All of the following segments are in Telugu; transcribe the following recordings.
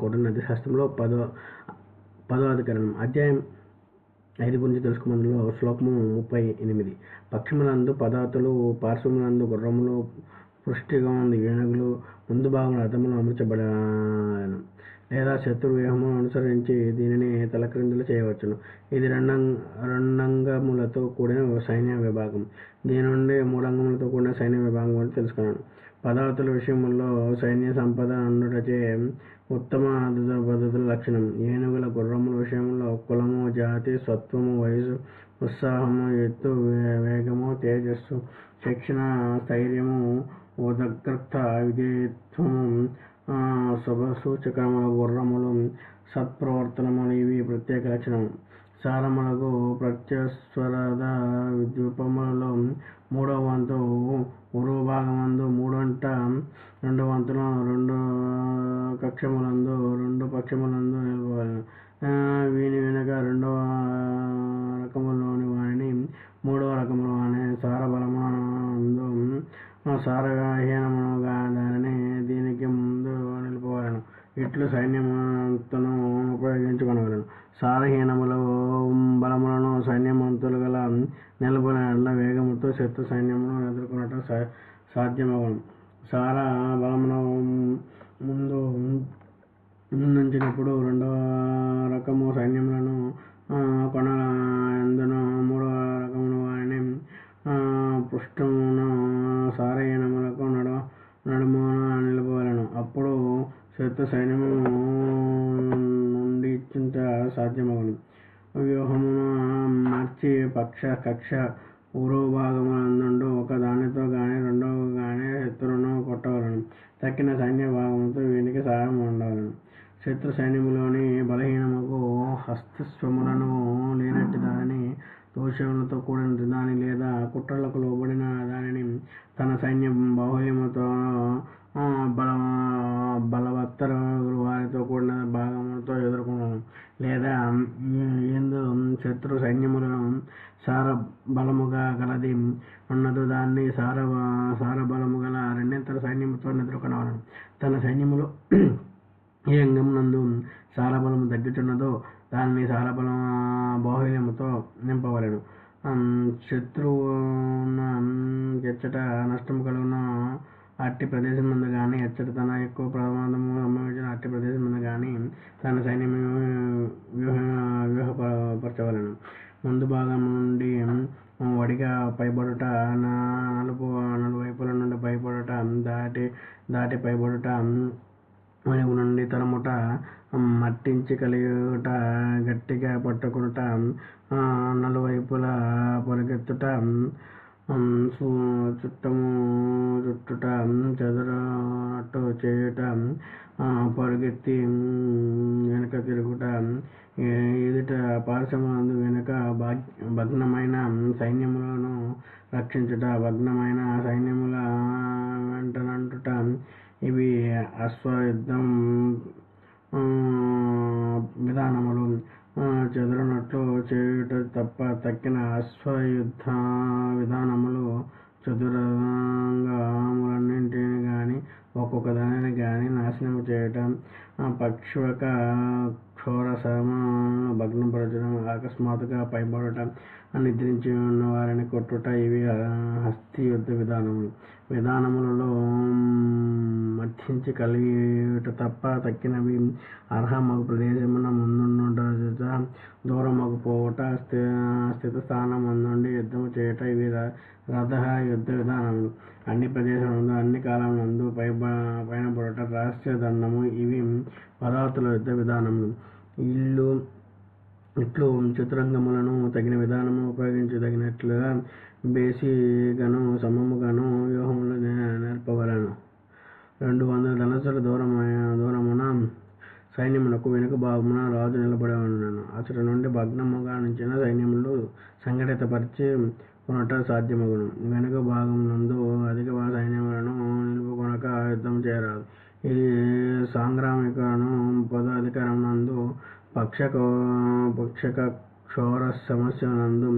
కూడా నది శాస్త్రంలో పదో పదో అధికరణం. అధ్యాయం ఐదు గురించి తెలుసుకున్నందులో శ్లోకము ముప్పై ఎనిమిది. పక్షములందు పదార్థులు పార్శ్వములందు గుర్రములు పుష్టిగా ఉంది ఏనుగులు ముందు భాగంలో రథములు అమర్చబడాను లేదా శత్రు వ్యూహమును అనుసరించి దీనిని తలక్రిందులు చేయవచ్చును. ఇది రెండం రెండంగములతో కూడిన సైన్య విభాగం. దీని నుండి మూడంగములతో కూడిన సైన్య విభాగం అని తెలుసుకున్నాను. పదార్థుల విషయంలో సైన్య సంపద అందుటచే ఉత్తమ పద్ధతుల లక్షణం. ఏనుగుల గుర్రముల విషయంలో కులము జాతి సత్వము వయసు ఉత్సాహము ఎత్తు వేగము తేజస్సు శిక్షణ స్థైర్యము ఉదగ్రత విధేయత్వము శుభ సూచకముల గుర్రములు సత్ప్రవర్తనములు ఇవి ప్రత్యేక లక్షణం. సారములకు ప్రత్యస్వరద విద్యుపములలో మూడవ వంతు ఉరువ భాగమందు మూడొంట రెండు వంతులు రెండు కక్షములందు రెండు పక్షములందు నిలబడను వీని వెనుక రెండవ రకములోని వాని మూడవ రకములో వాణి సారబలమందు సారహీనమును నిలుపవలను సైన్యమంతను సైన్యమంతును సారహీనములు సారహీనముల బలములను సైన్యమంతులు గల నిలబడిన వేగముతో శత్రు సైన్యమును ఎదుర్కొనటం సా సార బలమును ముందు ముందుంచినప్పుడు రెండవ రకము సైన్యములను కొనగల కొన శత్రు సైన్యము నుండి చింత సాధ్యమగును. వ్యూహమును మార్చి పక్ష కక్ష పూర్వ భాగములందు ఒక దానితో గాని రెండవ గాని శత్రువును కొట్టవలను. తక్కిన సైన్య భాగంతో వీనికి సహాయం ఉండవలను. శత్రు సైన్యములోని బలహీనముకు హస్తస్వములను లేనట్టు దానిని దోషములతో కూడిన దాని లేదా కుట్రలకు లోబడిన దానిని తన సైన్యం బాహుల్యముతో బలముగా గలది. ఉన్నదో దాన్ని సార సారబలము గల రెండింతల సైన్యముతో నిద్రకొనవలను. తన సైన్యములో ఏ అంగమునందు సారబలము తగ్గుచున్నదో దాన్ని సారబలం బాహుల్యముతో నింపవలెను. శత్రువున ఎచ్చట నష్టము కలుగున అట్టి ప్రదేశం ముందు కానీ ఎచ్చట తన ఎక్కువ ప్రమాదము సంభవించిన అట్టి ప్రదేశం ముందు కానీ తన సైన్యం వ్యూహ వ్యూహపరచవలను. ముందు భాగం నుండి వడిగా పైబడుట నాలుగు నలుపు నలువైపుల నుండి పైబడుట దాటి దాటి పైబడుట వెనుక నుండి తలముట మట్టించి కలియుట గట్టిగా పట్టుకునుట నలువైపులా పరిగెత్తుట చుట్టము చుట్టుట చెదరనట్టు చేయుట పరుగెత్తి వెనుక తిరుగుట ఎదుట పార్శ్వమందు వెనుక భగ్నమైన సైన్యములను రక్షించుట భగ్నమైన సైన్యముల వెంటనంటుట ఇవి అశ్వయుద్ధం విధానములు. చెదరనట్లు చేయుట తప్ప తక్కిన అశ్వయుద్ధ పక్షుక క్షోర భగ్న పక్షువక భగ్నపరచడం అకస్మాత్తుగా పైబడటం నిద్రించి ఉన్న వారిని కొట్టుట ఇవి హస్తి యుద్ధ విధానములు. విధానములలో మధ్యించి కలిగిట తప్ప తక్కినవి అర్హమగు ప్రదేశమున ముందుండుట దూరమగు పోవుట స్థి స్థిత స్థానం నుండి యుద్ధము చేయుట ఇవి ర- రథ యుద్ధ విధానములు. అన్ని ప్రదేశములందు అన్ని కాలములందు పై పైన పడట రహస్య దండము ఇవి పదార్థుల యుద్ధ విధానములు. ఇల్లు ఇట్లు చతురంగములను తగిన విధానము ఉపయోగించదగినట్లుగా బేసిగను సమముగాను వరకు వెనుక భాగమున రాజు నిలబడి ఉన్నాను అతడి నుండి భగ్నముగా నుంచిన సైన్యములు సంఘటితపరిచి కొనట సాధ్యమగును. వెనుక భాగమునందు అధిక సైన్యములను నిలుపుకొనక యుద్ధం చేరాదు ఇది సాంగ్రామికను పదో అధికారమునందు పక్షక పక్షక క్షోర సమస్య నందు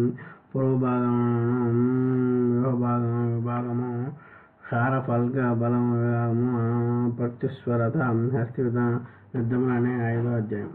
సారఫల్గ బలము ప్రత్యుస్వరత హస్తివిత యుద్ధములు అనే ఐదో అధ్యాయం.